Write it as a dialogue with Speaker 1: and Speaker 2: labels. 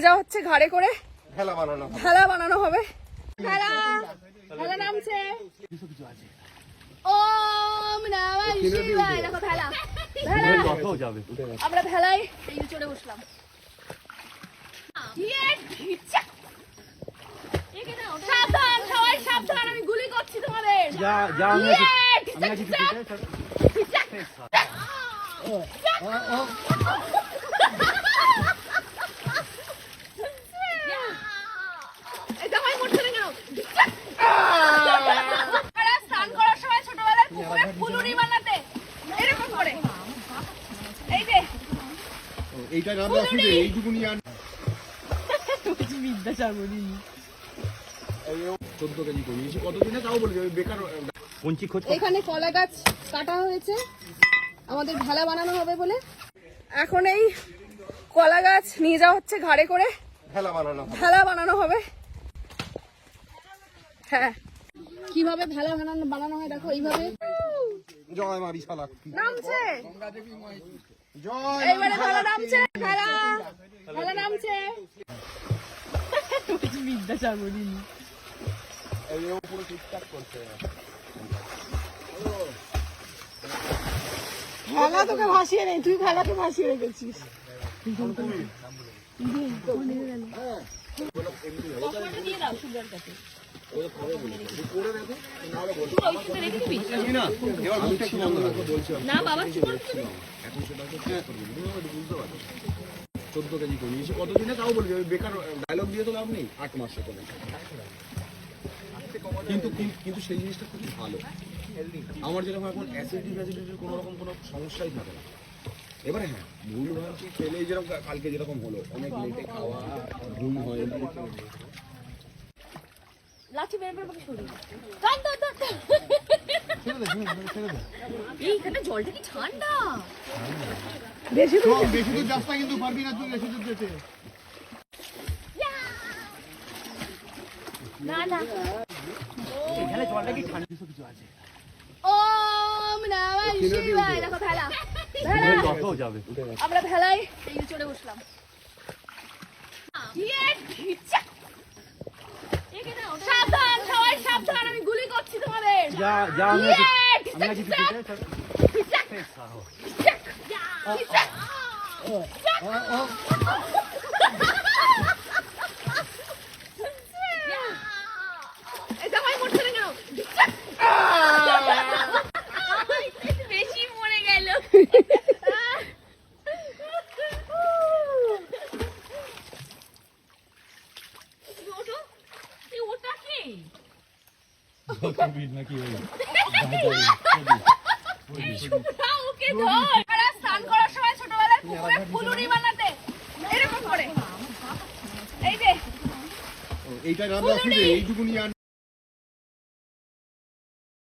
Speaker 1: নিয়ে যাওয়া হচ্ছে ঘাড়ে করে ভেলা বানানো ভেলা বানানো হবে। ভেলা ভেলা নামছে। ওম নমঃ শিবায়। দেখো ভেলা। আমরা ভেলায় চড়ে বসলাম। ইয়ে, সাবধান সবাই
Speaker 2: এইটা রান্না অসুবিধে এইটুকুনি আর চোদ্দ কেজি করি। এসে কত দিনে তাও বলে দেবে বেকার
Speaker 3: কঞ্চি খোঁজ
Speaker 1: এখানে কলা গাছ কাটা হয়েছে। আমাদের ভেলা বানানো হবে বলে। এখন এই কলা গাছ নিয়ে যাওয়া হচ্ছে ঘাড়ে করে।
Speaker 2: খেলা বানানো
Speaker 1: ভেলা বানানো হবে। হ্যাঁ। কীভাবে ভেলা বানানো বানানো হয় দেখো এইভাবে।
Speaker 2: জয় মা বিশালা
Speaker 1: নামছে। এইবারে ভেলা নামছে ভেলা ভেলা নামছে।
Speaker 2: এই ও পুরো ঠিকঠাক করছে।
Speaker 4: ভেলা তোকে ভাসিয়ে নেই তুই ভেলাকে ভাসিয়ে রেখেছিস।
Speaker 2: না এবার বলছি
Speaker 1: না
Speaker 2: চোদ্দ কেজি এসে কত তাও বলে দেবে বেকার ডায়লগ দিয়ে তো লাভ নেই আট মাসে করে কিন্তু কিন্তু সেই জিনিসটা খুবই ভালো। আমার যেরকম এখন অ্যাসিডিটি ফ্যাসিডিটির কোনো রকম কোনো সমস্যাই থাকে না। এবারে হ্যাঁ ভুল ভাবছি খেলেই যেরকম কালকে যেরকম হলো, অনেক লেটে খাওয়া, ঘুম হয়
Speaker 1: লাঠি বের করে আমাকে সরিয়ে টান টান টান টান। এইখানে জলটা কি ঠান্ডা?
Speaker 4: বেশি দূর
Speaker 2: বেশি দূর যাস না কিন্তু পারবি না তুই বেশি দূর যেতে।
Speaker 1: না না।
Speaker 3: এখানে জলটা কি ঠান্ডা? কিছু আছে।
Speaker 1: ওম নমঃ শিবায়। দেখো ভেলা। ভেলা। আমরা ভেলায় এই চড়ে বসলাম। ইয়ে, ঢিচ্চা। সাবধান সবাই সাবধান আমি গুলি করছি বেশি মরে গেল। ওটা কি? এই শুভ্রা, ওকে ধর। আপনারা স্নান করার সময় ছোটবেলায় পুকুরে ফুলুরি বানাতে এরকম করে এই যে
Speaker 2: এইটা রান্না এইটুকুনি